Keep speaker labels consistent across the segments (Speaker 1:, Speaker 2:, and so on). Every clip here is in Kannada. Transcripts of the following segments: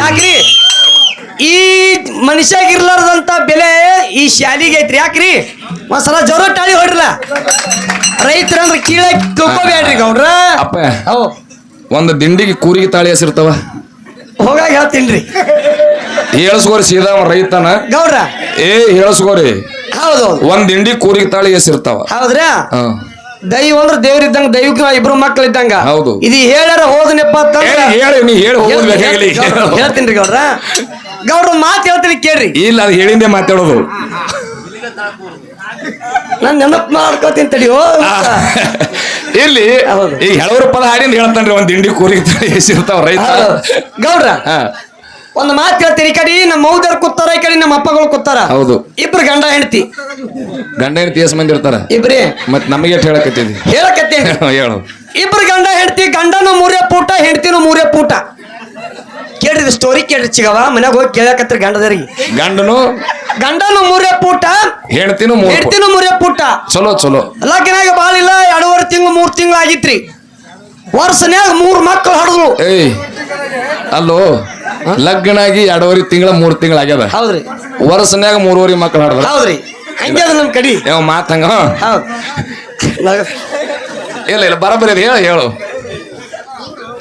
Speaker 1: ಯಾಕ್ರಿ? ಈ ಮನುಷ್ಯಾಗಿರ್ಲಾರ್ದಂತ ಬೆಲೆ ಈ ಶಾಲಿಗೆ ಐತ್ರಿ ಯಾಕ್ರಿ? ಒಂದ್ಸಲ ಜೋರ ಟಾಳಿ ಹೊಡ್ರಲ್ಲ? ರೈತರಂದ್ರ ಕೀಳ ತುಂಬಬೇಡ್ರಿ ಗೌಡ್ರ.
Speaker 2: ಅಪ್ಪ
Speaker 1: ಅವು
Speaker 2: ಒಂದು ದಿಂಡಿಗೆ ಕೂರಿಗೆ ತಾಳಿ ಹೆಸರ್ತಾವ
Speaker 1: ಹೋಗಾಗ ಹೇಳ್ತೀನ್ರಿ.
Speaker 2: ಹೇಳಸ್ಕೋರಿ ಸೀದಾ ರೈತನ.
Speaker 1: ಗೌಡ್ರ.
Speaker 2: ಏ ಹೇಳಸ್ಕೋರಿ.
Speaker 1: ಹೌದು
Speaker 2: ಒಂದ್ ದಿಂಡಿ ಕೂರಿಗೆ ತಾಳಿ ಹೆಸರ್ತಾವ
Speaker 1: ಹೌದ್ರಾ?
Speaker 2: ಹ.
Speaker 1: ದೈವ ಅಂದ್ರೆ ದೇವ್ರ ಇದ್ದಂಗ ದೈವಕ್ಕೆ ಇಬ್ರು ಮಕ್ಳು ಇದ್ದಂಗ.
Speaker 2: ಹೌದು.
Speaker 1: ಇದು ಹೇಳ್ಯಾರ ಹೋದನೆಪ್ಪ
Speaker 2: ಹೇಳಿ ನೀ ಹೇಳಿ ಹೋಗ್ಬೇಕಾಗಲಿ
Speaker 1: ಹೇಳ್ತೀನಿ ಗೌಡ್ರ ಗೌಡ್ರ. ಮಾತು ಹೇಳ್ತೀನಿ ಕೇಳ್ರಿ.
Speaker 2: ಇಲ್ಲ ಅದು ಹೇಳಿಂದೆ ಮಾತಾಡೋದು.
Speaker 1: ನಾನ್ ನೆನಪು ಮಾಡ್ಕೋತೀನಿ
Speaker 2: ತಡಿಯೋ ಇಲ್ಲಿ. ಈ ಹೆಳವ್ರ ಪದ ಹಾಡಿಂದ ಹೇಳ್ತಾನ್ರಿ ಒಂದ್ ದಿಂಡಿ ಕೂರಿ ತಾಳಿ ರೈತ.
Speaker 1: ಗೌಡ್ರ
Speaker 2: ಹ.
Speaker 1: ಒಂದು ಮಾತು ಹೇಳ್ತೀರಿ ಈ ಕಡೆ ನಮ್ಮ ಮೌದರ್ ಕೂತಾರ ಈ ಕಡೆ ನಮ್ಮ ಅಪ್ಪಗಳು ಕೂತಾರ.
Speaker 2: ಹೌದು.
Speaker 1: ಇಬ್ರು ಗಂಡ ಹೆಂಡತಿ.
Speaker 2: ಗಂಡ ಹೆಂಡತಿ ಎಸ್ ಮಂದಿ ಇರ್ತಾರ?
Speaker 1: ಇಬ್ರಿ.
Speaker 2: ಮತ್ ನಮಗೆ ಹೇಳಕತ್ತೀನಿ
Speaker 1: ಹೇಳಕತ್ತೀನಿ
Speaker 2: ಹೇಳು
Speaker 1: ಇಬ್ರು ಗಂಡ ಹೆಂಡತಿ ಗಂಡನು ಮೂರೇ ಪೂಟ ಹೆಂಡತಿನೂ ಮೂರೇ ಪೂಟ. ಕೇಳಿದ್ರಿ ಸ್ಟೋರಿ ಕೇಳ್ರಿ ಚಿಗವ ಮನ್ಯಾಗ ಹೋಗಿ ಕೇಳಕತ್ರಿ ಗಂಡದರಿಗೆ
Speaker 2: ಗಂಡನು
Speaker 1: ಗಂಡನು ಮೂರೇ ಪೂಟ
Speaker 2: ಹೆಣ್ತಿನೂ ಮೂರ್
Speaker 1: ಹೆಂಡತಿನೂ ಮೂರೇ ಪೂಟ.
Speaker 2: ಚಲೋ ಚಲೋ.
Speaker 1: ಲಗ್ನಾಗ ಬಾಳಿಲ್ಲ ಎರಡೂವರೆ ತಿಂಗಳು ಮೂರು ತಿಂಗಳು ಆಗಿತ್ರಿ. ವರ್ಷನ್ಯಾಗ ಮೂರು ಮಕ್ಕಳು ಹಡದ್ರು
Speaker 2: ಏಯ್ ಅಲ್ಲೋ. ಲಗ್ನಾಗಿ ಎರಡೂವರೆ ತಿಂಗಳ ಮೂರ್ ತಿಂಗಳ ಆಗ್ಯದ.
Speaker 1: ಹೌದ್ರಿ.
Speaker 2: ವರ್ಷನ್ಯಾಗ ಮೂರುವರೆ ಮಕ್ಳು ಹಾಡ್ದ
Speaker 1: ಹೌದ್ರಿ. ಹಂಗೆ ಅದ ನಮ್ ಕಡಿ.
Speaker 2: ಯಾವ ಮಾತಂಗ.
Speaker 1: ಹೌದ್.
Speaker 2: ಇಲ್ಲ ಇಲ್ಲ ಬರಬರಿ ಹೇಳು ಹೇಳು.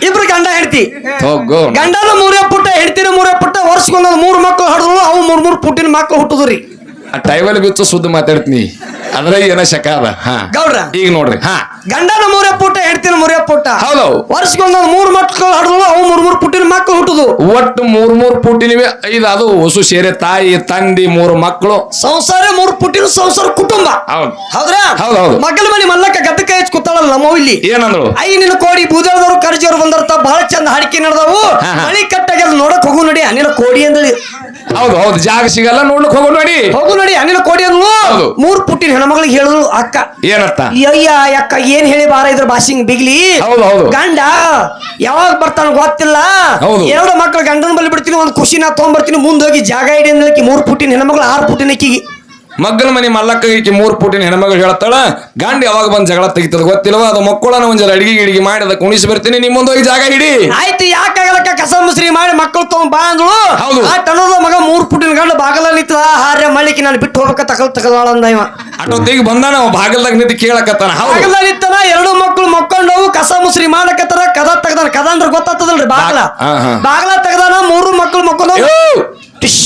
Speaker 1: ಇಬ್ರು ಗಂಡ ಹೆಂಡತಿ.
Speaker 2: ಹೋಗು
Speaker 1: ಗಂಡನ ಮೂರೇ ಪುಟ್ಟ ಹೆಂಡತಿನ ಮೂರೇ ಪುಟ್ಟ ವರ್ಷಕ್ಕೊಂದೊಂದು ಮೂರು ಮಕ್ಕಳು ಹಡದ್ರು ಅವು ಮೂರು ಮೂರು ಪುಟ್ಟಿನ ಮಕ್ಕಳು ಹುಟ್ಟುದ್ರಿ.
Speaker 2: ಆ ಟೈವಲ್ ಬಿತ್ತು ಸುದ್ದಿ ಮಾತಾಡ್ತೀನಿ. ಅದ್ರಾಗ ಏನೋ ಶಕ ಅದ? ಹಾ.
Speaker 1: ಗೌಡ್ರ.
Speaker 2: ಈಗ ನೋಡ್ರಿ ಹಾ.
Speaker 1: ಗಂಡನ ಮೂರೇ ಪುಟ್ಟ ಹೆಡ್ತಿನ ಮೂರೇ ಪುಟ್ಟ.
Speaker 2: ಹೌದು.
Speaker 1: ವರ್ಷಕ್ಕೊಂದೊಂದು ಮೂರು ಮಕ್ಕಳು ಹಡದ್ರು ಅವು ಮೂರ್ ಮೂರ್ ಪುಟ್ಟಿನ ಮಕ್ಕಳು ಹುಟ್ಟುದು.
Speaker 2: ಒಟ್ಟು ಮೂರ್ ಮೂರ್ ಪುಟ್ಟಿನಿವೆ ಐದು ಅದು ಹೊಸು ಸೇರೆ ತಾಯಿ ತಂದಿ ಮೂರು ಮಕ್ಕಳು.
Speaker 1: ಸಂಸಾರ ಮೂರು ಪುಟ್ಟಿನ ಸಂಸಾರ ಕುಟುಂಬ.
Speaker 2: ಹೌದು.
Speaker 1: ಹೌದ್ರಾ?
Speaker 2: ಹೌದ್ ಹೌದು.
Speaker 1: ಮಗಲ ಮನೆ ಮಲ್ಲಕ್ಕ ಗದ್ದ ಕೈ ಹಚ್ಚಿ ಕೂತಾಳಲ್ಲ ನಮ್ಮ ಇಲ್ಲಿ.
Speaker 2: ಏನಂದ್ರು?
Speaker 1: ಐ ನಿನ್ನ ಕೋಡಿ ಬೂದಳದವ್ರು ಕರ್ಜಿಯವ್ರು ಬಂದರ್ತ ಬಹಳ ಚಂದ ಹಾಡಿಕೆ ನಡೆದವು. ಮಳಿ ಕಟ್ಟಾಗ್ಯದ ನೋಡಕ್ ಹೋಗು ನಡಿ ಅನಿಲ ಕೋಡಿ ಅಂದಳಿ
Speaker 2: ಹೌದು ಹೌದು. ಜಾಗ ಸಿಗಲ್ಲ ನೋಡ್ಲಿಕ್ ಹೋಗೋ ನೋಡಿ.
Speaker 1: ಹೋಗು ನೋಡಿ ಅನಿಲ ಕೋಡಿ ಅದು
Speaker 2: ಹೌದು.
Speaker 1: ಮೂರ್ ಪುಟ್ಟಿನ ಹೆಣ್ಮಗಳಿಗೆ ಹೇಳಿದ್ರು ಅಕ್ಕ.
Speaker 2: ಏನತ್ತ?
Speaker 1: ಅಯ್ಯ ಅಕ್ಕ ಏನ್ ಹೇಳಿ ಬಾರ ಇದ್ರ ಭಾಷಿಂಗ್ ಬಿಗ್ಲಿ?
Speaker 2: ಹೌದು, ಹೌದು.
Speaker 1: ಗಂಡ ಯಾವಾಗ ಬರ್ತಾನ ಗೊತ್ತಿಲ್ಲ.
Speaker 2: ಹೌದು.
Speaker 1: ಎರಡು ಮಕ್ಕಳು ಗಂಡನ ಬಲ್ಲಿ ಬಿಡ್ತೀನಿ ಒಂದು ಖುಷಿ ನಾ ತಗೊಂಡ್ಬರ್ತೀನಿ ಮುಂದೆ ಹೋಗಿ ಜಾಗ ಇಡಿ ಅಂದ್ಲಕ್ಕಿ ಮೂರ್ ಪುಟ್ಟಿನ ಹೆಣ್ಮಗಳು ಆರ್ ಪುಟ್ಟಿನ ಅಕ್ಕಿಗೆ.
Speaker 2: ಮಗ್ಗನ ಮನೆ ಮಲ್ಲಕ್ಕ ಈಕಿ ಮೂರು ಪುಟಿನ ಹೆಣ್ಮಗಳು ಹೇಳ್ತಾಳ ಗಂಡ ಯಾವಾಗ ಬಂದ್ ಜಗಳ ತೆಗಿತದ ಗೊತ್ತಿಲ್ವ? ಅದು ಮಕ್ಕಳನ್ನ ಒಂದ್ ಅಡಿಗೆ ಗಿಡಿಗೆ ಮಾಡಿ ಅದಕ್ಕೆ ಉಣಿಸಿ ಬರ್ತೀನಿ ನಿಮ್ ಮುಂದೆ ಹೋಗಿ ಜಾಗ ಹಿಡಿ.
Speaker 1: ಆಯ್ತು ಯಾಕಾಗಲಕ್ಕ ಕಸ ಮುಸ್ರಿ ಮಾಡಿ ಮಕ್ಕಳು ತಗೊಂಡ್ ಬಾ ಅಂದ್ಳು?
Speaker 2: ಹೌದು.
Speaker 1: ಆ ಮಗ ಮೂರು ಪುಟ್ಟಿನ ಗಂಡ ಬಾಗಲ ನಿಂತ ಹಾರ್ಯ ಮಳಿಕೆ ನಾನು ಬಿಟ್ಟು ಹೋಗ್ಬೇಕ ತಕಲ್ ತಗದಾಳ ಅಂದ ಇವ.
Speaker 2: ಅಟೊತ್ತಿಗೆ ಬಂದಾನ ಅವ ಬಾಗಲ್ದಾಗ ನಿಂತು ಕೇಳಕತ್ತಾನ.
Speaker 1: ಬಾಗಲ ನಿಂತನ ಎರಡು ಮಕ್ಕಳು ಮಕ್ಕೊಂಡವು ಕಸ ಮುಸ್ರಿ ಮಾಡಕತ್ತಾರ ಕದ ತೆಗ್ದಾನ. ಕದ ಅಂದ್ರೆ ಗೊತ್ತಾಗ್ತದಲ್ರಿ ಬಾಗಲ. ಬಾಗಲ ತೆಗ್ದಾನ ಮೂರು ಮಕ್ಕಳು! ಟಿಶ್.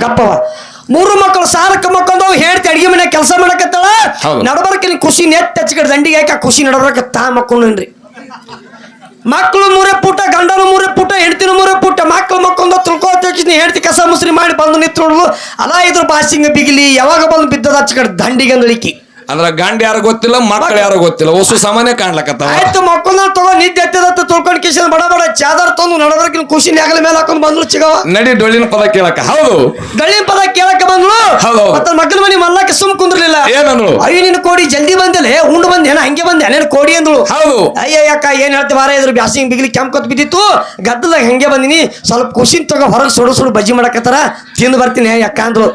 Speaker 1: ಗಪ್ಪವ. ಮೂರು ಮಕ್ಕಳು ಸಾಲಕ್ಕೆ ಮಕ್ಕಳು ಹೇಳ್ತಿ ಅಡಿಗೆ ಮನೆ ಕೆಲಸ ಮಾಡಕತ್ತಾಳ.
Speaker 2: ನಡಬರ್ಕ
Speaker 1: ನೀನು ಖುಷಿ ನೆಟ್ ಹಚ್ಕಡೆ ದಂಡಿಗೆ ಹಾಕಿ ಆ ಖುಷಿ ನಡಬರ್ಕ ತಾ ಮಕ್ಕೊಂಡ್ರಿ ಮಕ್ಕಳು ಮೂರೇ ಪುಟ ಗಂಡನು ಮೂರೇ ಪುಟ ಹೆಂಡತಿನ ಮೂರೇ ಪುಟ ಮಕ್ಕಳು ಮಕ್ಕೊಂದು ತಿಳ್ಕೊತ ಹೆಂಡತಿ ಕಸ ಮುಸ್ರಿ ಮಾಡಿ ಬಂದು ನಿಂತು ಅಲ್ಲ ಇದ್ರ ಬಾಸಿಂಗ ಬಿಗಿಲಿ ಯಾವಾಗ ಬಂದು ಬಿದ್ದದ ಹಚ್ಕಡೆ ದಂಡಿಗೆ ಅಂದಳಿಕಿ
Speaker 2: ಅದ್ರ ಗಂಡ ಯಾರು ಗೊತ್ತಿಲ್ಲ ಮಕ್ಕಳು ಯಾರು ಗೊತ್ತಿಲ್ಲ. ಒಸು ಸಾಮಾನ್ಯ ಕಾಣ್ಲಕತ್ತಾವ.
Speaker 1: ಆಯ್ತು ಮಕ್ಕಳನ್ನ ತಗೋ ನಿದ್ದೆ ಎತ್ತದತ್ತ ತುಳ್ಕೊಂಡು ಕಿಶನ್ ಬಡ ಬಡ ಚಾದರ್ ತಂದು ನಡಬರ್ಕಿನ ಖುಷಿ ನ್ಯಾಗಲ ಮೇಲೆ ಹಾಕೊಂಡು ಬಂದ್ರು ಚಿಗವ?
Speaker 2: ನಡಿ ಡೊಳ್ಳಿನ ಪದ ಕೇಳಕ ಹೌದು.
Speaker 1: ಡೊಳ್ಳಿನ ಪದ ಕೇಳಕ ಬಂದ್ಲು
Speaker 2: ಹೌದು.
Speaker 1: ಮತ್ತ ಮಕ್ಕಳ ಮನೆ ಮಲ್ಲಕ್ಕೆ ಸುಮ್ ಕುಂದ್ರಲಿಲ್ಲ.
Speaker 2: ಏನಂದ್ರು?
Speaker 1: ಅಯ್ಯ ನಿನ್ನ ಕೋಡಿ ಜಲ್ದಿ ಬಂದಿಲ್ಲ. ಉಂಡು ಬಂದೇನ ಹಂಗೆ ಬಂದೆ ನೇನು ಕೋಡಿ ಅಂದ್ರು?
Speaker 2: ಹೌದು.
Speaker 1: ಅಯ್ಯ ಯಾಕ ಏನ್ ಹೇಳ್ತಿ ಇದ್ರು ಇದ್ರ ಬಿಗಿಲಿ ಬಿಗ್ಲಿ ಕೆಂಪ್ಕೊತ್ ಬಿದ್ದಿತ್ತು. ಗದ್ದದಾಗ ಹಂಗೆ ಬಂದಿನಿ. ಸ್ವಲ್ಪ ಖುಷಿನ್ ತಗೋ ಹೊರಗೆ ಸುಡು ಸುಡು ಬಜ್ಜಿ ಮಾಡಕತ್ತಾರ. ತಿಂದು ಬರ್ತೀನಿ ಯಾಕ ಅಂದ್ಳು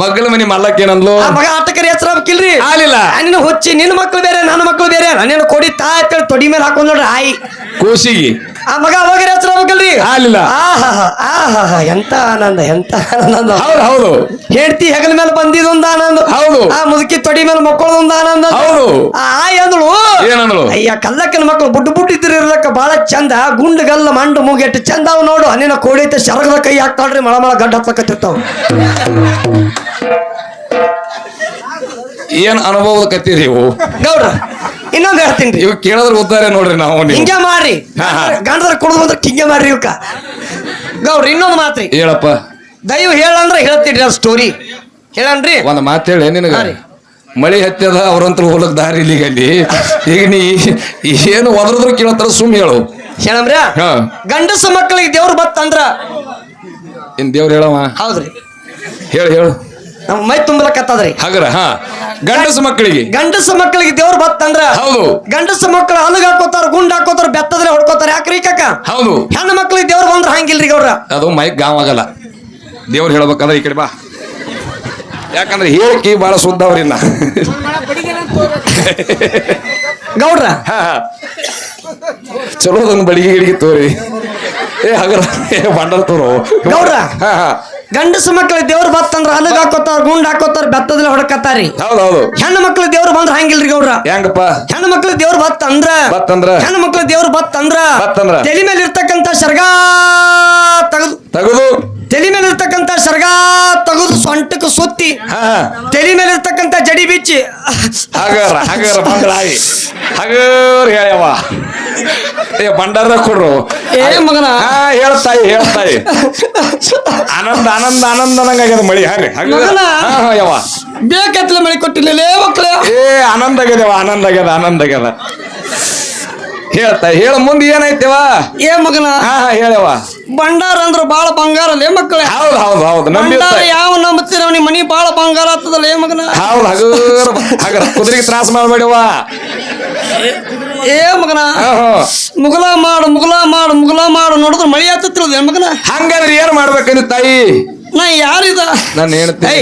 Speaker 2: ಮಗ್ಗಲ ಮನೆ ಮಲ್ಲಕ್ಕ ಏನಂದ್ಲು?
Speaker 1: ಆ ಮಗ ಆಟಕರಿ ಹೆಸರು ಹಾಕಿಲ್ರಿ
Speaker 2: ಆಲಿಲ್ಲ
Speaker 1: ನಿನ್ನ ಹುಚ್ಚಿ ನಿನ್ನ ಮಕ್ಳು ಬೇರೆ ನನ್ನ ಮಕ್ಳು ಬೇರೆ. ನನ್ನ ಕೊಡಿ ತಾ ಅಂತೇಳಿ ತೊಡಿ ಮೇಲೆ ಹಾಕೊಂಡ್ ನೋಡ್ರಿ ಆಯಿ
Speaker 2: ಕೂಸಿಗೆ.
Speaker 1: ಆ ಮಗ ಅವಾಗ ಹೆಸರು ಹಾಕಲ್ರಿ
Speaker 2: ಆಲಿಲ್ಲ
Speaker 1: ಆಹಾ ಆಹಾಹಾ ಎಂತ ಆನಂದ ಎಂತ ಆನಂದ.
Speaker 2: ಹೌದು ಹೌದು.
Speaker 1: ಹೆಂಡತಿ ಹೆಗಲ ಮೇಲೆ ಬಂದಿದೊಂದು ಆನಂದ.
Speaker 2: ಹೌದು.
Speaker 1: ಆ ಮುದುಕಿ ತೊಡಿ ಮೇಲೆ ಮಕ್ಕಳದೊಂದು ಆನಂದ.
Speaker 2: ಹೌದು.
Speaker 1: ಆ ಆಯ್ ಅಂದಳು.
Speaker 2: ಏನಂದಳು?
Speaker 1: ಅಯ್ಯ ಕಲ್ಲಕ್ಕಿನ ಮಕ್ಕಳು ಬುಡ್ಡು ಬುಡ್ಡು ಇದ್ರ ಇರ್ಲಕ್ಕ ಬಹಳ ಚಂದ. ಗುಂಡು ಗಲ್ಲ ಮಂಡು ಮೂಗೆಟ್ಟು ಚಂದ ಅವ್ ನೋಡು. ನಿನ್ನ ಕೋಡಿ ಐತೆ ಶರಗದ ಕೈ ಹಾಕ್ತಾಳ್ರಿ ಮಳ ಮಳ ಗಡ್ಡ ಹತ್ಲಕತ್ತಿರ್ತಾವ.
Speaker 2: ಏನ್ ಅನುಭವದ ಕತ್ತೀರಿ ಇವು?
Speaker 1: ಗೌಡ್ರ ಇನ್ನೊಂದು ಹೇಳ್ತೀನಿ
Speaker 2: ಇವು ಕೇಳಿದ್ರೆ ಗೊತ್ತಾರೆ ನೋಡ್ರಿ ನಾವು ನೀವು.
Speaker 1: ಹಿಂಗೆ ಮಾಡ್ರಿ.
Speaker 2: ಹಾ, ಹಾ.
Speaker 1: ಗಂಡದ್ರ ಕುಡಿದು ಬಂದ್ರೆ ಹಿಂಗೆ ಮಾಡ್ರಿ ಇವಕ್ಕ. ಗೌಡ್ರ ಇನ್ನೊಂದು ಮಾತ್ರಿ
Speaker 2: ಹೇಳಪ್ಪ.
Speaker 1: ದಯವು ಹೇಳಂದ್ರೆ ಹೇಳ್ತೀನಿ ಆ ಸ್ಟೋರಿ ಹೇಳನ್ರಿ.
Speaker 2: ಒಂದ್ ಮಾತು ಹೇಳಿ ನಿನಗ.
Speaker 1: ಹಾ ರೀ.
Speaker 2: ಮಳಿ ಹತ್ಯದ ಅವ್ರಂತ್ರ ಹೋಲಕ್ ದಾರಿ ಇಲ್ಲಿಗೆ ಅಲ್ಲಿ. ಈಗ ನೀ ಏನು ಒದ್ರದ್ರು ಕೇಳತ್ತಾರ ಸುಮ್ ಹೇಳು.
Speaker 1: ಹೇಳಮ್ರ?
Speaker 2: ಹಾ.
Speaker 1: ಗಂಡಸ ಮಕ್ಕಳಿಗೆ ದೇವ್ರು ಬತ್ತಂದ್ರ?
Speaker 2: ಇನ್ ದೇವ್ರ ಹೇಳವ.
Speaker 1: ಹೌದ್ರಿ.
Speaker 2: ಹೇಳು ಹೇಳು.
Speaker 1: ನಮ್ಮ ಮೈ ತುಂಬಲಕತ್ತದ್ರಿ.
Speaker 2: ಹಗರ ಹಾ. ಗಂಡಸ ಮಕ್ಕಳಿಗೆ.
Speaker 1: ಗಂಡಸ ಮಕ್ಕಳಿಗೆ ದೇವ್ರು ಬತ್ತಂದ್ರ
Speaker 2: ಹೌದು.
Speaker 1: ಗಂಡಸ ಮಕ್ಕಳು ಹಲಗ ಹಾಕೋತಾರ ಗುಂಡ್ ಹಾಕೋತಾರ ಬೆತ್ತದ್ರೆ ಹೊಡ್ಕೋತಾರ ಯಾಕ್ರಿ ಕಾಕ?
Speaker 2: ಹೌದು.
Speaker 1: ಹೆಣ್ಣು ಮಕ್ಕಳಿಗೆ ದೇವ್ರು ಬಂದ್ರ ಹಂಗಿಲ್ರಿ ಗೌಡ್ರ.
Speaker 2: ಅದು ಮೈಕ್ ಗಾವಾಗಲ್ಲ ಆಗಲ್ಲ. ದೇವ್ರು ಹೇಳ್ಬೇಕಂದ್ರೆ ಈ ಕಡೆ ಬಾ. ಯಾಕಂದ್ರೆ ಹೇಳಿಕೆ ಬಹಳ ಶುದ್ಧ ಅವ್ರಿನ್ನ
Speaker 1: ಗೌಡ್ರ.
Speaker 2: ಚಲೋ ಅದನ್ನ ಬಡಿಗೆ ಗಿಡಿಗೆ ತೋರಿ. ಏ ಹಗರ ಏ ತೋರು.
Speaker 1: ಗೌಡ್ರ.
Speaker 2: ಹಾ ಹಾ.
Speaker 1: ಗಂಡಸು ಮಕ್ಳು ದೇವ್ರು ಬತ್ತಂದ್ರ ಅಲಗ್ ಹಾಕೋತಾರ ಗುಂಡ್ ಹಾಕೋತಾರ ಬೆತ್ತದಲ್ಲಿ ಹೊಡಕತ್ತಾರಿ
Speaker 2: ಹೌದೌದು ಹೌದು.
Speaker 1: ಹೆಣ್ಣು ಮಕ್ಳು ದೇವ್ರ ಬಂದ್ರ ಹಂಗಿಲ್ರಿ ಗೌಡ್ರ.
Speaker 2: ಹೆಂಗಪ್ಪ?
Speaker 1: ಹೆಣ್ಣು ಮಕ್ಳು ದೇವ್ರ ಬತ್ತಂದ್ರ
Speaker 2: ಬತ್ತಂದ್ರ?
Speaker 1: ಹೆಣ್ಣು ಮಕ್ಳು ದೇವ್ರ ಬತ್ತಂದ್ರ
Speaker 2: ಬತ್ತಂದ್ರ?
Speaker 1: ತಲೆ ಮೇಲೆ ಇರ್ತಕ್ಕಂತ ಸರ್ಗಾ ತಗದು
Speaker 2: ತಗದು?
Speaker 1: ತಲೆ ಮೇಲೆ ಇರ್ತಕ್ಕಂತ ಸರ್ಗಾ ತಗದು ಸೊಂಟಕ್ಕೆ ಸುತ್ತಿ
Speaker 2: ಹಾ ಹಾ.
Speaker 1: ತಲೆ ಮೇಲೆ ಇರ್ತಕ್ಕಂತ ಜಡಿ ಬಿಚ್ಚಿ
Speaker 2: ಹಗರ ಹಗರ ಬಂದ್ರಾಯಿ. ಹಗರ್ ಹೇಳ್ಯವ ಏ ಭಂಡಾರ ಕೊಡ್ರು.
Speaker 1: ಏ ಮಗನ.
Speaker 2: ಹಾ ಹೇಳ್ತಾಯಿ ಹೇಳ್ತಾಯಿ ಆನಂದ ಆನಂದ ಆನಂದ ನಂಗಾಗ್ಯದ ಮಳಿ. ಹಂಗ
Speaker 1: ಮಗನ.
Speaker 2: ಹಾ ಯವ್ವ.
Speaker 1: ಬೇಕತ್ಲೆ ಮಳಿ ಕೊಟ್ಟಿಲ್ಲ ಲೇ ಮಕ್ಳು.
Speaker 2: ಏ ಆನಂದ ಆಗ್ಯದವ ಆನಂದ ಆಗ್ಯದ ಆನಂದ ಆಗ್ಯದ. ಹೇಳ್ತಾಯಿ ಹೇಳ ಮುಂದೆ ಏನೈತೆವ
Speaker 1: ಏ ಮಗನ.
Speaker 2: ಹಾ ಹಾ ಹೇಳ್ಯವ
Speaker 1: ಬಂಡಾರ ಅಂದ್ರ ಬಾಳ ಬಂಗಾರ ಲೇ ಮಕ್ಕಳ
Speaker 2: ಹೌದು ಹೌದು ಹೌದು
Speaker 1: ಬಂಡಾರ ಯಾವ ನಂಬತ್ತೀರ ನಿಮ್ ಮನಿ ಬಾಳ ಬಂಗಾರ ಆಗ್ತದಲ್ಲ ಏ ಮಗನ.
Speaker 2: ಹೌದು ಹಗರ ಹಗರ. ಕುದುರೆಗೆ ತ್ರಾಸ ಮಾಡ್ಬೇಡವ
Speaker 1: ಏ ಮಗನ? ಮುಗಲ ಮಾಡು ಮುಗಲ ಮಾಡು ಮುಗಲ ಮಾಡು ನೋಡಿದ್ರೆ ಮಳಿ ಆಗ್ತಿರೋದು ಏ ಮಗನ?
Speaker 2: ಹಂಗಾದ್ರೆ ಏನ್ ಮಾಡ್ಬೇಕಂದ ತಾಯಿ?
Speaker 1: ನಾ ಯಾರಿದ?
Speaker 2: ನಾನು ಹೇಳ್ತೀನಿ.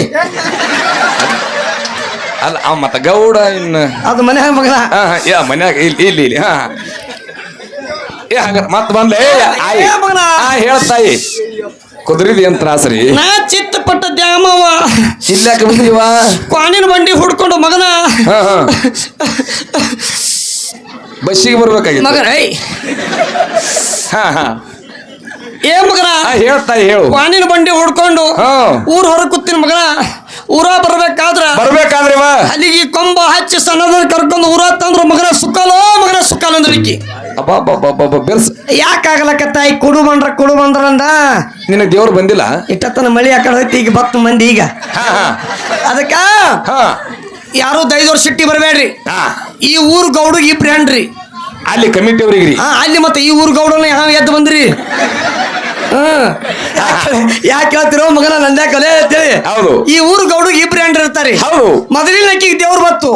Speaker 2: ಅಲ್ಲ ಅವ ಮತ್ತ ಗೌಡ ಇನ್ನ.
Speaker 1: ಅದು ಮನೆ ಮಗನ?
Speaker 2: ಯಾ ಮನ್ಯಾಗ ಇಲ್ಲಿ ಇಲ್ಲಿ ಇಲ್ಲಿ ಹಾ ಏ ಹಂಗ ಮತ್ ಬಂದೆ ಏ ಆಯ್
Speaker 1: ಏ ಮಗನ?
Speaker 2: ಹಾ ಹೇಳ್ತಾಯಿ ಕುದುರಿದ ಏನ್ ತ್ರಾಸ್ರಿ
Speaker 1: ನಾ ಚಿತ್ತಪಟ್ಟ ದ್ಯಾಮವ್ವ.
Speaker 2: ಇಲ್ಲಾಕ ಬಂದೀವ?
Speaker 1: ಪಾನಿನ ಬಂಡಿ ಹುಡ್ಕೊಂಡು ಮಗನ.
Speaker 2: ಬಸ್ಸಿಗೆ ಬರ್ಬೇಕಾಗಿತ್ತು.
Speaker 1: ಮಗನ.
Speaker 2: ಹಾ ಹಾ.
Speaker 1: ಏ ಮಗನ?
Speaker 2: ಹೇಳ್ತಾ ಹೇಳು
Speaker 1: ಪಾನಿನ ಬಂಡಿ ಹೊಡ್ಕೊಂಡು
Speaker 2: ಹಾ.
Speaker 1: ಊರ್ ಹೊರ ಕೂತಿನ ಮಗನ. ಊರ ಬರ್ಬೇಕಾದ್ರ
Speaker 2: ಬರ್ಬೇಕಾದ್ರೆ
Speaker 1: ಅಲ್ಲಿಗೆ ಕೊಂಬ ಹಚ್ಚಿ ಸಣ್ಣದ ಕರ್ಕೊಂಡು ಊರ ತಂದ್ರ ಮಗನ ಸುಕ್ಕಲೋ ಮಗನ ಸುಕ್ಕಲ ಅಂದ್ರ ಈಕಿ
Speaker 2: ಅಬ್ಬಾ ಬೆರ್ಸ್.
Speaker 1: ಯಾಕಾಗಲಕತ್ತಾಯಿ ಕುಡು ಬಂದ್ರ ಕುಡು ಬಂದ್ರಂದ
Speaker 2: ನಿನ್ನ ದೇವ್ರು ಬಂದಿಲ್ಲ?
Speaker 1: ಇಟ್ಟತನ ಮಳಿ ಆಕಡೆ ಹೋಯ್ತು ಈಗ ಬತ್ತು ಮಂದಿ ಈಗ.
Speaker 2: ಹಾ ಹಾ.
Speaker 1: ಅದಕ್ಕ
Speaker 2: ಹಾ.
Speaker 1: ಯಾರು ವರ್ಷ ಸಿಟ್ಟಿ ಬರಬೇಡ್ರಿ.
Speaker 2: ಹಾ.
Speaker 1: ಈ ಊರ್ ಗೌಡಿಗೆ ಇಬ್ರಿ ಅನ್ರಿ
Speaker 2: ಅಲ್ಲಿ ಕಮಿಟಿ ಅವ್ರಿಗೆ
Speaker 1: ಹಾ ಅಲ್ಲಿ ಮತ್ತೆ ಈ ಊರ್ ಗೌಡನ ಯಾವ ಎದ್ದು ಬಂದ್ರಿ? ಹ್ಮ್ ಯಾಕೆ ಹೇಳ್ತಿರೋ ಮಗನ ನಂದ್ಯಾಕಲೆ ಅಂತೇಳಿ.
Speaker 2: ಹೌದು.
Speaker 1: ಈ ಊರ್ ಗೌಡಿಗೆ ಇಬ್ರಿ ಅಂಡ್ರಿ ಇರ್ತಾರೆ.
Speaker 2: ಹೌದು.
Speaker 1: ಮೊದಲಿನ ಆಕಿಗೆ ದೇವ್ರು ಬತ್ತು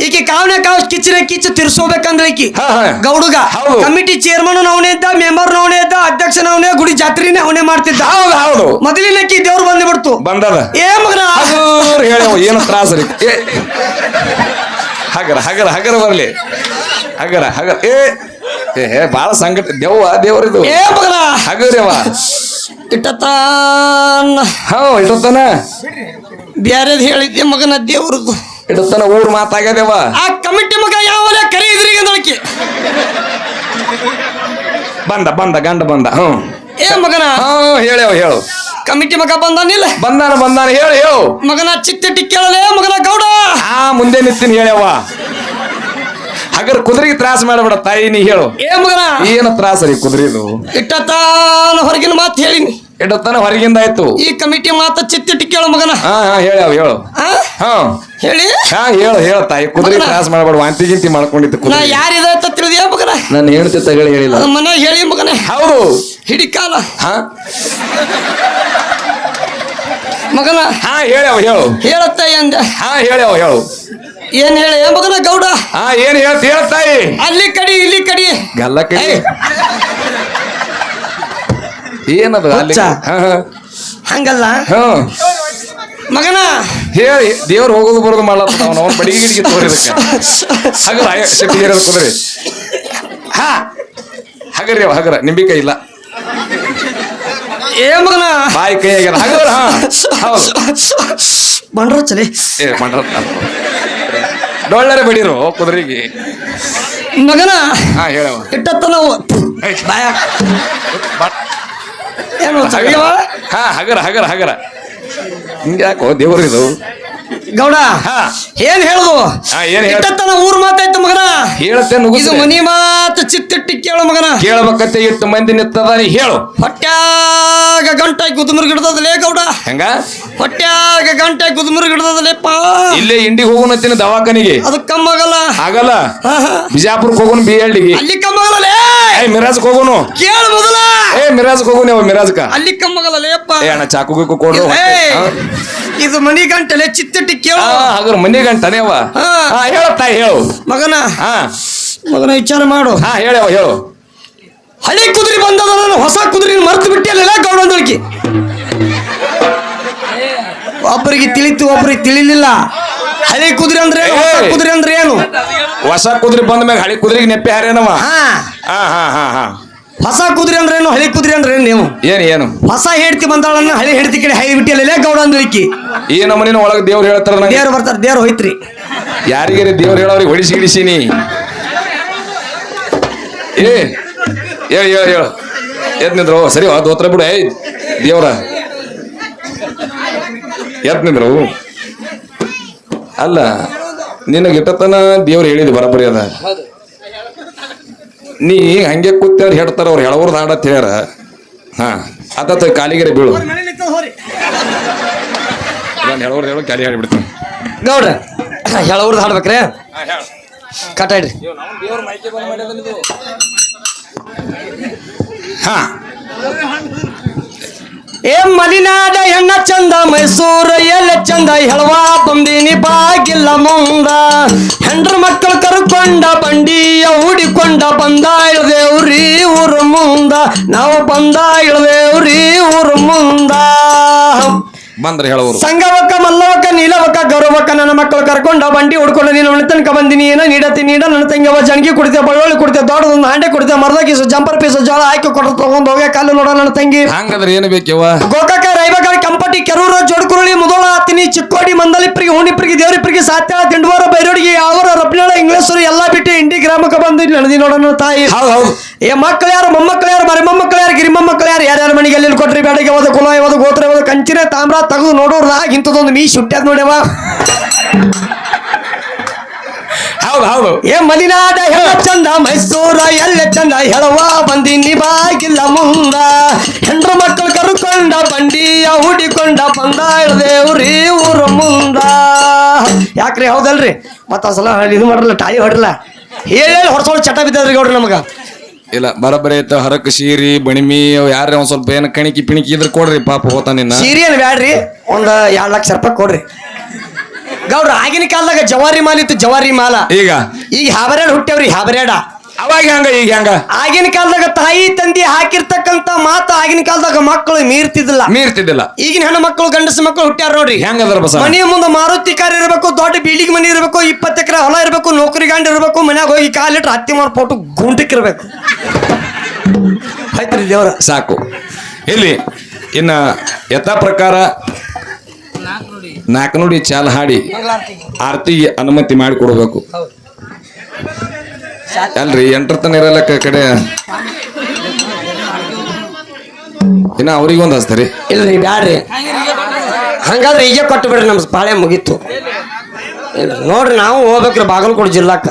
Speaker 1: ಈಕೆ ಕಾವನೆ ಕಾವ್ ಕಿಚ್ಚಿನ ಕಿಚ್ಚು ತಿರ್ಸೋಬೇಕಂದ್ರೆ ಈಕಿ.
Speaker 2: ಹಾ, ಹಾ.
Speaker 1: ಗೌಡುಗ.
Speaker 2: ಹೌದು.
Speaker 1: ಕಮಿಟಿ ಚೇರ್ಮನ್ ಅವನೇ ಇದ್ದ ಮೆಂಬರ್ ಅವನೇ ಇದ್ದ ಅಧ್ಯಕ್ಷನ ಅವನೇ ಗುಡಿ ಜಾತ್ರೆನೇ ಅವನೇ ಮಾಡ್ತಿದ್ದ.
Speaker 2: ಹೌದು ಹೌದು.
Speaker 1: ಮೊದಲಿನ ಆಕಿ ದೇವ್ರು ಬಂದ್ಬಿಡ್ತು.
Speaker 2: ಬಂದದ.
Speaker 1: ಏ ಮಗನ?
Speaker 2: ಹಗರ್ ಹೇಳವ ಏನು ತ್ರಾಸರಿ ಏ. ಹಗರ ಹಗರ ಹಗರ ಬರ್ಲಿ. ಹಗರ ಹಗರ. ಏ ಏ ಬಾಳ ಸಂಕಟ. ದೇವ್ವ ದೇವ್ರಿದು. ಹಗರ್ಯವ
Speaker 1: ಇಟ್ಟತಾನ.
Speaker 2: ಹಾ ಇಡತನ
Speaker 1: ಬ್ಯಾರೇದ್ ಹೇಳಿದ್ದೆ ಮಗನ ದೇವ್ರದ್ದು
Speaker 2: ಇಡತನ ಊರ್ ಮಾತಾಗ್ಯದೇವ
Speaker 1: ಆ ಕಮಿಟಿ ಮಗ ಯಾವಲ್ಲ ಕರಿ ಇದ್ರಿಗೆ
Speaker 2: ಬಂದ ಬಂದ ಗಂಡ ಬಂದ. ಹ್ಞೂ
Speaker 1: ಏ ಮಗನ.
Speaker 2: ಹ್ಞೂ ಹೇಳ್ಯವ ಹೇಳು.
Speaker 1: ಕಮಿಟಿ ಮಗ ಬಂದಾನಿಲ್ಲ
Speaker 2: ಬಂದಾನ ಬಂದಾನ. ಹೇಳು ಹೇಳು.
Speaker 1: ಮಗನ ಚಿತ್ತಿಟ್ಟಿ ಕೇಳಲೇ ಮಗನ ಗೌಡ.
Speaker 2: ಆ ಮುಂದೆ ನಿಂತೀನಿ ಹೇಳವ ಹಗರ್ ಕುದುರೆಗೆ ತ್ರಾಸ ಮಾಡಬೇಡ ತಾಯಿ ನೀ ಹೇಳು.
Speaker 1: ಏ ಮಗನ.
Speaker 2: ಏನು ತ್ರಾಸರಿ ಕುದುರೆದು
Speaker 1: ಇಟ್ಟತಾನ ಹೊರಗಿನ ಮಾತು ಹೇಳಿನಿ.
Speaker 2: ಇಡತನ ಹೊರಗಿಂದ ಆಯ್ತು.
Speaker 1: ಈ ಕಮಿಟಿ ಮಾತ ಚಿತ್ತಿಟ್ಟಿ ಕೇಳು ಮಗನ.
Speaker 2: ಹಾ ಹಾ ಹೇಳ್ಯಾವ ಹೇಳು.
Speaker 1: ಆ?
Speaker 2: ಹಾ.
Speaker 1: ಹೇಳಿ.
Speaker 2: ಹಾ ಹೇಳು ಹೇಳು ತಾಯಿ. ಕುದುರೆ. ತ್ರಾಸ ಮಾಡಬೇಡ ವಾಂತಿ ಗಿಂತಿ ಮಾಡ್ಕೊಂಡಿತ್ತು
Speaker 1: ನಾ
Speaker 2: ಕುದುರೆ
Speaker 1: ಯಾರಿದ ಅಂತ ತಿಳಿದ್ಯಾ ಮಗನ?
Speaker 2: ನಾನು ಹೇಳ್ತಿ ತಗೊಳ್ಳಿ ಹೇಳಿಲ್ಲ.
Speaker 1: ಮನ ಹೇಳಿ ಮಗನ.
Speaker 2: ಹೌದು.
Speaker 1: ಹಿಡಿ ಕಾಲ
Speaker 2: ಹಾ?
Speaker 1: ಮಗನ?
Speaker 2: ಹಾ ಹೇಳ್ಯಾವ ಹೇಳು.
Speaker 1: ಹೇಳತ್ತ ಅಂದ
Speaker 2: ಹಾ ಹೇಳ್ಯಾವ ಹೇಳು.
Speaker 1: ಏನ್ ಹೇಳಿ? ಮಗನ ಗೌಡ.
Speaker 2: ಹಾ ಏನ್ ಹೇಳ್ತಿ ಹೇಳ ಹೇಳತ್ತಾಯಿ
Speaker 1: ಅಲ್ಲಿ ಕಡಿ ಇಲ್ಲಿ ಕಡಿ.
Speaker 2: ಗಲ್ಲ
Speaker 1: ಕಡಿ.
Speaker 2: ಏನದು ಅಲ್ಲಿ?
Speaker 1: ಹಂಗಲ್ಲ.
Speaker 2: ಹಾ.
Speaker 1: ಮಗನ.
Speaker 2: ಹೇಳಿ ದೇವ್ರು ಹೋಗೋದು ಬರೋದು ಮಾಡ್ಲತ್ತ ನಾವು ಅವನ ಬಡಿಗೆ ಗಿಡಿಗೆ ತೋರಿದಕ್ಕೆ ಹಗರ ಶೆಟ್ಟಿ ಹೇರೋದು ಕುದುರೆ. ಹಾ. ಅವ ಹಗರ. ನಿಂಬಿಕಾಯಿ ಇಲ್ಲ.
Speaker 1: ಏ ಮಗನ?
Speaker 2: ಬಾಯಿ ಕೈ ಆಗ್ಯದ ಹಗರ ಹೌದು.
Speaker 1: ಬಂಡ್ರ ಚಲಿ
Speaker 2: ಏ ಬಂಡ್ರ ಡೊಳ್ಳರೆ ಬಡಿರು ಕುದುರೆಗೆ.
Speaker 1: ಮಗನ?
Speaker 2: ಹಾ ಹೇಳವ
Speaker 1: ಇಟ್ಟತ್ತ ನಾವು. ಬಾಯ. ಏನು?
Speaker 2: ಹಾ ಹಗರ ಹಗರ ಹಗರ. ಹಿಂಗ್ಯಾಕೋ ದೇವ್ರು ಇದು
Speaker 1: ಗೌಡ
Speaker 2: ಹಾ.
Speaker 1: ಏನ್ ಹೇಳುದು?
Speaker 2: ಹಾ, ಏನ್ ಹೇಳ್-
Speaker 1: ಇಟ್ಟತ್ತನ ಊರ್ ಮಾತಾಯ್ತು ಮಗನ?
Speaker 2: ಹೇಳತ್ತೆ
Speaker 1: ಇದು ಮನಿ ಮಾತು ಚಿತ್ತಿಟ್ಟಿ ಕೇಳು ಮಗನ.
Speaker 2: ಕೇಳಬೇಕಂತೆ ಇಟ್ಟು ಮಂದಿ ನಿತ್ತದ ನೀ ಹೇಳು.
Speaker 1: ಹೊಟ್ಯಾಗ ಗಂಟೆ ಗುದುಮುರು ಗಿಡದಲ್ಲೇ ಗೌಡ?
Speaker 2: ಹೆಂಗ?
Speaker 1: ಹೊಟ್ಯಾಗ ಗಂಟೆ ಗುದುಮುರು ಗಿಡದಲ್ಲೇ ಪಾ
Speaker 2: ಇಲ್ಲೇ ಇಂಡಿಗೆ ಹೋಗುನತ್ತಿನ ದವಾಖಾನಿಗೆ.
Speaker 1: ಅದು ಕಮ್ಮಾಗಲ್ಲ.
Speaker 2: ಆಗಲ್ಲ.
Speaker 1: ಹಾ, ಹಾ.
Speaker 2: ಬಿಜಾಪುರಕ್ಕೆ ಹೋಗೋಣ ಬಿ ಎಲ್ಡಿಗೆ
Speaker 1: ಅಲ್ಲಿ ಕಮ್ಮಗಲ್ಲೇ
Speaker 2: ಏ ಮಿರಾಜ್ ಹೋಗೋನು.
Speaker 1: ಕೇಳು ಮೊದಲ.
Speaker 2: ಏ ಮಿರಾಜ್ಗೆ ಹೋಗೋನು ಅವ ಮಿರಾಜ್ಕ
Speaker 1: ಅಲ್ಲಿ ಕಮ್ಮಗಲ್ಲಲೇಪ್ಪ
Speaker 2: ಏ ಅಣ್ಣ ಚಾಕು ಗೀಕು ಕೊಡು
Speaker 1: ಇದು ಮನಿ ಗಂಟಲೆ ಚಿತ್ತಟ್ಟಿ ಕೇಳು.
Speaker 2: ಹಾಗಾದ್ರೆ ಮನೆ ಗಂಟನೆ ಅವ
Speaker 1: ಹಾ.
Speaker 2: ಹೇಳ ತಾಯಿ ಹೇಳು.
Speaker 1: ಮಗನ.
Speaker 2: ಹಾ.
Speaker 1: ಮಗನ ವಿಚಾರ ಮಾಡು.
Speaker 2: ಹಾ ಹೇಳವ ಹೇಳು.
Speaker 1: ಹಳೆ ಕುದುರೆ ಬಂದದ ನಾನು ಹೊಸ ಕುದುರೆ ಮರ್ತು ಬಿಟ್ಟಿಲ್ಲ ಗೌಡ ಅಂದಳಿಕೆ ಒಬ್ಬರಿಗೆ ತಿಳಿತು ಒಬ್ಬರಿಗೆ ತಿಳಿಲಿಲ್ಲ. ಹಳೆ ಕುದುರೆ ಅಂದ್ರೆ ಏನು? ಹೊಸ. ಕುದುರೆ ಅಂದ್ರೆ ಏನು?
Speaker 2: ಹೊಸ ಕುದುರೆ ಬಂದ ಮ್ಯಾಗ ಹಳಿ ಕುದುರೆಗೆ ನೆಪ್ಪೆ ಹಾರೇನವ?
Speaker 1: ಹಾ.
Speaker 2: ಹಾ ಹಾ ಹಾ ಹಾ.
Speaker 1: ಹೊಸ ಕುದುರೆ ಅಂದ್ರೆ ಏನು? ಹಳಿ ಕುದುರೆ ಅಂದ್ರೆ ಏನು ನೀವು?
Speaker 2: ಏನು ಏನು?
Speaker 1: ಹೊಸ ಹೆಂಡತಿ ಬಂದಾಳನ್ನ ಹಳಿ ಹೆಂಡತಿ ಕಡೆ ಹೈ ಬಿಟ್ಟಿಲ್ಲ ಗೌಡ ಅಂದ್ಲಿಕ್ಕಿ
Speaker 2: ಈ ನಮ್ಮನಿನ ಒಳಗೆ ದೇವ್ರು ಹೇಳ್ತಾರ ನಂಗೆ.
Speaker 1: ದೇವ್ರು ಬರ್ತಾರ ದೇವ್ರು ಹೋಯ್ತ್ರಿ.
Speaker 2: ಯಾರಿಗೇ ದೇವ್ರು ಹೇಳೋರಿಗೆ ಹೊಡಿಸಿ ಗಿಡಿಸೀನಿ ಏ ಹೇಳು ಹೇಳು ಹೇಳು. ಎದ್ ನಿಂದ್ರು. ಸರಿ ಅದು ಹತ್ರ ಬಿಡು. ಏಯ್ ದೇವ್ರ. ಎದ್ ನಿಂದ್ರು. ಅಲ್ಲ ನಿನಗೆ ಇಟ್ಟತನ ದೇವ್ರು ಹೇಳಿದ್ ಬರಬರಿ ಅದ. ನೀ ಹಂಗೆ ಕೂತ್ಯಾರ ಅವ್ರು ಹೇಳ್ತಾರ ಅವ್ರು ಹೇಳವ್ರದ್ದು ಹಾಡತ್ ಹೇಳ್ಯಾರ. ಹಾ ಅದ ಕಾಲಿಗೆರೆ ಬೀಳು. ನಾನು ಹೇಳೋರ್ದು ಹೇಳೋ ಕಾಲಿ ಹಾಡಿಬಿಡ್ತೀನಿ
Speaker 1: ಗೌಡ್ರ ಹೇಳೋರ್ದು ಹಾಡ್ಬೇಕ್ರೆ ಕಟ್ಟಾಡ್ರಿ
Speaker 2: ಹಾ
Speaker 1: ಏ ಮಲಿನಾದ ಹೆಣ್ಣ ಚಂದ ಮೈಸೂರ ಎಲ್ಲ ಚಂದ ಹೇಳುವ ಬಂದಿನಿ ಬಾಗಿಲ್ಲ ಮುಂದ. ಹೆಂಡ್ರ ಮಕ್ಕಳು ಕರ್ಕೊಂಡ, ಬಂಡಿಯ ಹೂಡಿಕೊಂಡ ಬಂದ ಇಳ್ದೇವ್ರಿ ಊರು ಮುಂದ. ನಾವು ಬಂದ ಇಳ್ದೇವ್ರಿ ಊರು ಮುಂದ.
Speaker 2: ಬಂದ್ರೆ ಹೇಳೋರು.
Speaker 1: ಸಂಗವಕ್ಕ ಮಲ್ಲವಕ್ಕ ನೀಲವಕ್ಕ ಗೌರವಕ್ಕ ನನ್ನ ಮಕ್ಕಳು ಕರ್ಕೊಂಡ ಬಂಡಿ ಹುಡ್ಕೊಂಡು ನೀನು ಮನೆ ತನಕ ಬಂದಿನಿ ಏನೋ ನೀಡತಿ ನೀಡ ನನ್ನ ತಂಗಿಯವ ಜನಗಿ ಕುಡಿತೆ ಬಳ್ಳೊಳ್ಳಿ ಕುಡಿತೆ ದೊಡ್ಡದೊಂದು ಹಾಂಡೆ ಕುಡಿತೆ ಮರದ ಕೀಸು ಜಂಪರ್ ಪೀಸು ಜೋಳ ಹಾಕಿ ಕೊಡ ತಗೊಂಡ್ ಹೋಗಿ ಕಾಲು ನೋಡ ನನ್ನ ತಂಗಿ.
Speaker 2: ಹಂಗಂದ್ರೆ ಏನು ಬೇಕಿವ
Speaker 1: ಗೋಕಾಕ ರೈಬಕ ಕಂಪಟಿ ಕೆರೂರು ಜೋಡ್ಕುರುಳಿ ಮುದೋಳ ಹತ್ತಿನಿ ಚಿಕ್ಕೋಡಿ ಮಂದಲಿಪ್ಪರಿಗೆ ಹೂಣಿಪ್ಪರಿಗೆ ದೇವರಿಪ್ಪರಿಗೆ ಸಾತ್ಯ ದಿಂಡವಾರ ಬೈರೋಡಿಗೆ ಯಾವರ ರಪ್ನಾಳ ಇಂಗ್ಲೇಶ್ವರ ಎಲ್ಲಾ ಬಿಟ್ಟು ಇಂಡಿ ಗ್ರಾಮಕ್ಕೆ ಬಂದು ಇಲ್ಲಿ ನಡೆದಿ ನೋಡೋಣ ತಾಯಿ.
Speaker 2: ಹೌದು ಹೌದು.
Speaker 1: ಏ ಮಕ್ಕಳು ಯಾರು ಮೊಮ್ಮಕ್ಕಳು ಯಾರು ಮರಿ ಮೊಮ್ಮಕ್ಕಳು ಯಾರು ಗಿರಿ ಮೊಮ್ಮಕ್ಕಳು ಯಾರು ಯಾರ್ಯಾರ ಮನೆಗೆ ಎಲ್ಲಿ ಕೊಟ್ರಿ ಬೇಡಗೆ ಯಾವ್ದು ಕುಲ ಯಾವ್ದು ಗೋತ್ರ ಯಾವ್ದು ಕಂಚಿನ ತಾಮ್ರ ತೆಗೆದು ನೋಡೋರ್ದ ಇಂಥದ್ದೊಂದು ಮೀ ಸುಟ್ಟ್ಯಾದ ನೋಡ್ಯವ.
Speaker 2: ಹೌದು ಹೌದು.
Speaker 1: ಏ ಮಲಿನಾಡ ಹೇಳ ಚಂದ ಮೈಸೂರ ಎಲ್ಲ ಚಂದ ಹೇಳುವ ಬಂದಿನಿ ಬಾಗಿಲ್ಲ ಮುಂದ. ಹೆಂಡ್ರ ಮಕ್ಕಳು ಕರ್ಕೊಂಡ ಬಂಡಿಯ ಹುಡಿಕೊಂಡ ಬಂದ ದೇವ್ರಿ ಊರ ಮುಂದ. ಯಾಕ್ರಿ? ಹೌದಲ್ರಿ? ಮತ್ತ ಸಲ ಇದು ಮಾಡಲ್ಲ ಟಾಯಿ ಹೊಡ್ರಲ್ಲ. ಹೇಳಿ ಹೊಡ್ಸೋಳ ಚಟ ಬಿದ್ದದ್ರಿ ಗೌಡ್ರಿ ನಮಗ.
Speaker 2: ಇಲ್ಲ ಬರಬರಿ ಐತ ಹರಕ್ ಸೀರಿ ಬಣಿಮಿ ಅವ್ ಯಾರ ಒಂದ್ ಸ್ವಲ್ಪ ಏನ ಕಣಿಕಿ ಪಿಣಿಕಿ ಇದ್ರೆ ಕೊಡ್ರಿ ಪಾಪ ಹೋತ ನಿನ್ನ.
Speaker 1: ಸೀರಿ ಏನು ಬ್ಯಾಡ್ರಿ? ಒಂದ್ ಎರಡ್ ಲಕ್ಷ ರೂಪಾಯಿ ಕೊಡ್ರಿ. ಗೌಡ್ರ ಆಗಿನ ಕಾಲದಾಗ ಜವಾರಿ ಮಾಲ್ ಇತ್ತು ಜವಾರಿ ಮಾಲ.
Speaker 2: ಈಗ?
Speaker 1: ಈಗ ಹ್ಯಾಬರೇಡ್ ಹುಟ್ಟ್ಯಾವ್ರಿ ಹ್ಯಾಬರೇಡ
Speaker 2: ಅವಾಗ ಹೆಂಗ ಈಗ ಹೆಂಗ?
Speaker 1: ಆಗಿನ ಕಾಲದಾಗ ತಾಯಿ ತಂದಿ ಹಾಕಿರ್ತಕ್ಕಂತ ಮಾತು ಆಗಿನ ಕಾಲದಾಗ ಮಕ್ಕಳು ಮೀರ್ತಿದ್ದಿಲ್ಲ.
Speaker 2: ಮೀರ್ತಿದ್ದಿಲ್ಲ.
Speaker 1: ಈಗಿನ ಹೆಣ್ಣು ಮಕ್ಕಳು ಗಂಡಸ ಮಕ್ಕಳು ಹುಟ್ಟ್ಯಾರ ನೋಡ್ರಿ.
Speaker 2: ಹೆಂಗದ್ರ ಬಸ
Speaker 1: ಮನೆಯ ಮುಂದೆ ಮಾರುತಿ ಕಾರ್ ಇರಬೇಕು ದೊಡ್ಡ ಬಿಲ್ಡಿಂಗ್ ಮನೆ ಇರಬೇಕು ಇಪ್ಪತ್ತು ಎಕರೆ ಹೊಲ ಇರಬೇಕು ನೌಕರಿ ಗಂಡ ಇರಬೇಕು ಮನ್ಯಾಗ ಹೋಗಿ ಕಾಲಿಟ್ರೆ ಹತ್ತಿ ಮಾರ್ ಫೋಟೋ ಗುಂಡಿಕ್ಕಿರ್ಬೇಕು. ಆಯ್ತು ರೀ ದೇವ್ರ.
Speaker 2: ಸಾಕು. ಇಲ್ಲಿ ಇನ್ನ ಯಥಾ ಪ್ರಕಾರ ನಾಲ್ಕು ನುಡಿ ಚಾಲ ಹಾಡಿ ಆರ್ತಿಗೆ ಅನುಮತಿ ಮಾಡಿ ಕೊಡ್ಬೇಕು. ಅಲ್ರಿ ಎಂಟ್ರ ತನ ಇರಲ್ಲ ಕಡೆ. ಇನ್ನ ಅವ್ರಿಗೊಂದು ಹಚ್ತಾರೆ
Speaker 1: ಇಲ್ರಿ ಬ್ಯಾಡ್ರಿ. ಹಂಗಾದ್ರೆ ಈಗ ಕೊಟ್ಟು ಬಿಡ್ರಿ ನಮ್ಮ ಪಾಳೆ ಮುಗೀತು. ಇಲ್ಲ ನೋಡ್ರಿ ನಾವು ಹೋಗ್ಬೇಕ್ರಿ ಬಾಗಲಕೋಟೆ ಜಿಲ್ಲಾಕ್ಕ.